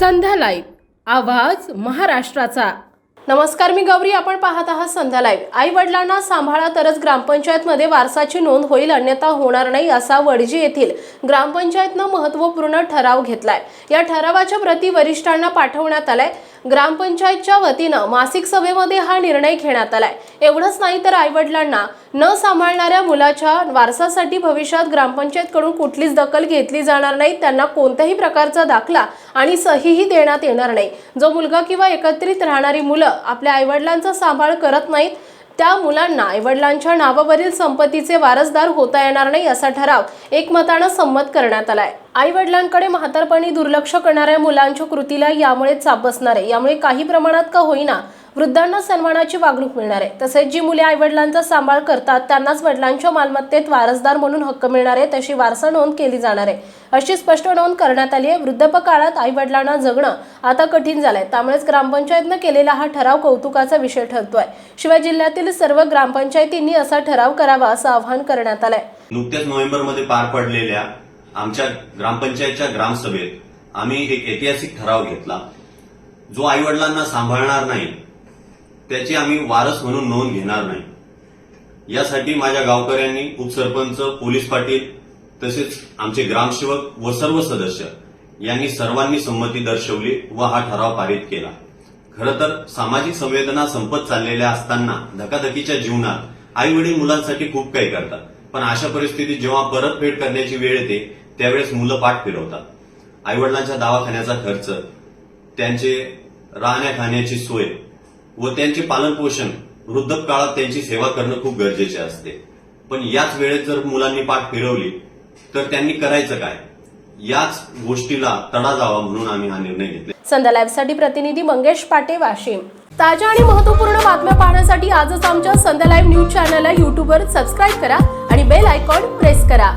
संध्या live आवाज महाराष्ट्राचा. नमस्कार मी गौरी. आपण पाहत आहात संध्या लाईव्ह. आई वडिलांना सांभाळा तरच ग्रामपंचायतमध्ये वारसाची नोंद होईल अन्यथा होणार नाही असा वडजी येथील ग्रामपंचायतनं महत्त्वपूर्ण ठराव घेतलाय. या ठरावाच्या प्रती वरिष्ठांना पाठवण्यात आलाय. ग्रामपंचायतच्या वतीनं मासिक सभेमध्ये हा निर्णय घेण्यात आलाय. एवढंच नाही तर आईवडिलांना न सांभाळणाऱ्या मुलाच्या वारसासाठी भविष्यात ग्रामपंचायतकडून कुठलीच दखल घेतली जाणार नाही. त्यांना कोणत्याही प्रकारचा दाखला आणि सहीही देण्यात येणार नाही. जो मुलगा किंवा एकत्रित राहणारी मुलं आपल्या आईवडिलांचा सांभाळ करत नाहीत त्या मुलांना आईवडिलांच्या नावावरील संपत्तीचे वारसदार होता येणार नाही असा ठराव एकमतानं संमत करण्यात आलाय. आई वडिलांकडे म्हातारपणी दुर्लक्ष करणाऱ्या मुलांच्या कृतीला यामुळे चाप बसणार आहे. यामुळे काही प्रमाणात का होईना वृद्धांना सन्मानाची वागणूक मिळणार आहे. तसेच जी मुले आईवडिलांचा सांभाळ करतात त्यांनाच वडिलांच्या मालमत्तेत वारसदार म्हणून हक्क मिळणार आहे तशी वारसा नोंद केली जाणार आहे. अशी स्पष्ट नोंद करण्यात आली आहे. वृद्धापकाळात काळात आईवडिलांना जगणं आता कठीण झालंय. त्यामुळेच ग्रामपंचायतनं केलेला हा ठराव कौतुकाचा विषय ठरतोय. शिवाय जिल्ह्यातील सर्व ग्रामपंचायतींनी असा ठराव करावा असं आवाहन करण्यात आलंय. नुकत्याच नोव्हेंबरमध्ये पार पडलेल्या आमच्या ग्रामपंचायतच्या ग्रामसभेत आम्ही एक ऐतिहासिक ठराव घेतला. जो आईवडिलांना सांभाळणार नाही त्याची आम्ही वारस म्हणून नोंद घेणार नाही. यासाठी माझ्या गावकऱ्यांनी उपसरपंच पोलीस पाटील तसेच आमचे ग्रामसेवक व सर्व सदस्य यांनी सर्वांनी संमती दर्शवली व हा ठराव पारित केला. खरं तर सामाजिक संवेदना संपत चाललेल्या असताना धकाधकीच्या जीवनात आई वडील मुलांसाठी खूप काही करतात. पण अशा परिस्थितीत जेव्हा परतफेड करण्याची वेळ येते त्यावेळेस मुलं पाठ फिरवतात. आईवडिलांच्या दवाखान्याचा खर्च त्यांचे राहण्या खाण्याची सोय व त्यांचे पालनपोषण वृद्धकाळात त्यांची सेवा करणं खूप गरजेचे असते. पण याच वेळेत जर मुलांनी पाठ फिरवली तर त्यांनी करायचं काय? याच गोष्टीला तडा जावा म्हणून आम्ही हा निर्णय घेतला संध्या लाईव्हसाठी प्रतिनिधी मंगेश पाटे वाशिम. ताज्या आणि महत्त्वपूर्ण बातम्या पाहण्यासाठी आजच आमच्या संध्या लाईव्ह न्यूज चॅनलला युट्यूबवर सबस्क्राईब करा आणि बेल आयकॉन प्रेस करा.